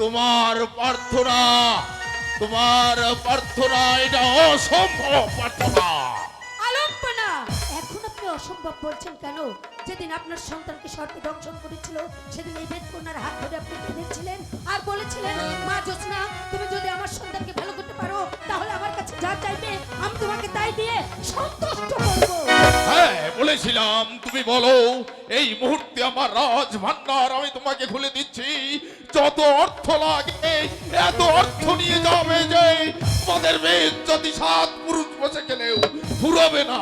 তোমার প্রার্থনা তোমার প্রার্থনা, এটা অসম্ভব প্রার্থনা। এখন আপনি অসম্ভব বলছেন কেন? যেদিন আপনার সন্তানকে সর্পে দংশন করেছিল, সেদিন এই বেদকন্যার হাত ধরে আপনি বেঁধেছিলেন আর বলেছিলেন, মা জোসনা তুমি যদি আমার সন্তানকে ভালো করতে পারো, তাহলে আমার কাছে যা চাইবে, আমি তোমাকে তাই দিয়ে সন্তুষ্ট করব। হ্যাঁ বলেছিলাম তুমি বলো এই মুহূর্তে আমার রাজ ভান্ডার আমি তোমাকে খুলে দিচ্ছি। যত অর্থ লাগে এত অর্থ নিয়ে যাবে যে তোমাদের বেদ যদি সাত পুরুষ বসে গেলেও ফুরবে না।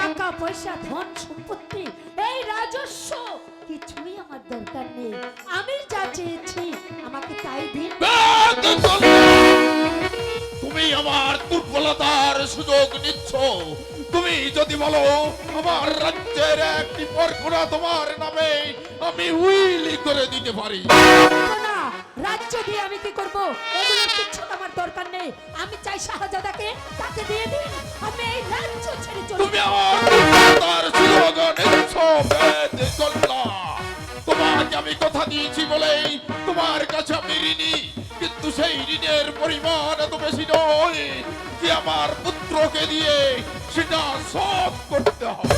টাকা পয়সা ধন সম্পত্তি এই রাজস্ব কিছুই আমার দরকার নেই। আমি যা চেয়েছি আমাকে তাই দিন। তুমি আমার দুর্বলতার সুযোগ নিচ্ছ। তুমি যদি বলো আমার রাজ্যের একটি পরকুনা তোমার নামে আমি উইলি করে দিতে পারি। রাজ্য দিয়ে আমি কি করব? এগুলোর আমার দরকার নেই। আমি চাই শাহজাদাকে তাকে দিয়ে দিন। আমি এই রাজ্য ছেড়ে চলে তুমি আমার সুযোগ নিচ্ছ বেদ তোমাকে আমি কথা দিয়েছি বলেই তোমার কাছে আমি ঋণী। কিন্তু সেই ঋণের পরিমাণ এত বেশি নয় যে আমার পুত্রকে দিয়ে সেটা শোধ করতে হবে।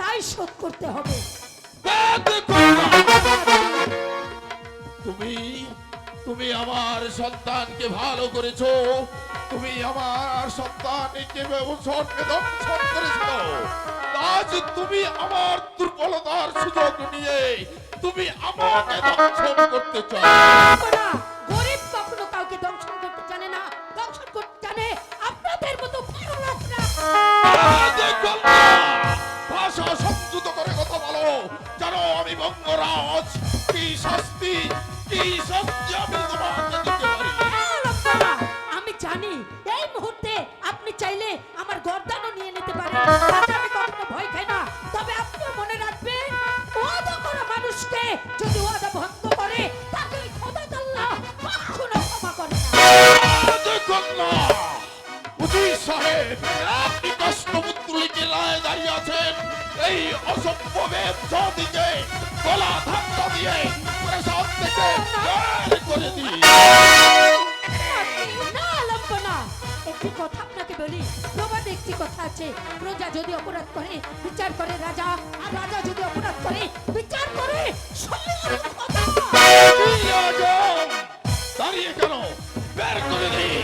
তাই শোধ করতে হবে। তুমি তুমি আমার সন্তানকে ভালো করেছ। তুমি আমার সন্তানকে করেছ। আজ তুমি আমার দুর্বলতার সুযোগ নিয়ে তুমি আমাকে দংশন করতে চাও। শাস্তি কি শাস্তি আমি তোমাকে দিতে পারি আমি জানি এই মুহূর্তে আপনি চাইলে আমার গর্দানও নিয়ে নিতে পারেন তাতে আমি কখনো ভয় খাই না। তবে আপনিও মনে রাখবেন ওয়াদা করা মানুষকে যদি ওয়াদা ভঙ্গ করে তাকে খোদা তাল্লাহ কখনো ক্ষমা করে না। দেখুন না উজির সাহেব। দাঁড়িয়ে আছেন এই অসভ্য মেয়ে গলা ধাক্কা দিয়ে প্রেসাদ থেকে করে দিই একটি কথা আপনাকে বলি প্রবাদে একটি কথা আছে প্রজা যদি অপরাধ করে বিচার করে রাজা রাজা যদি অপরাধ করে বিচার করে দাঁড়িয়ে কেন বের করে দিই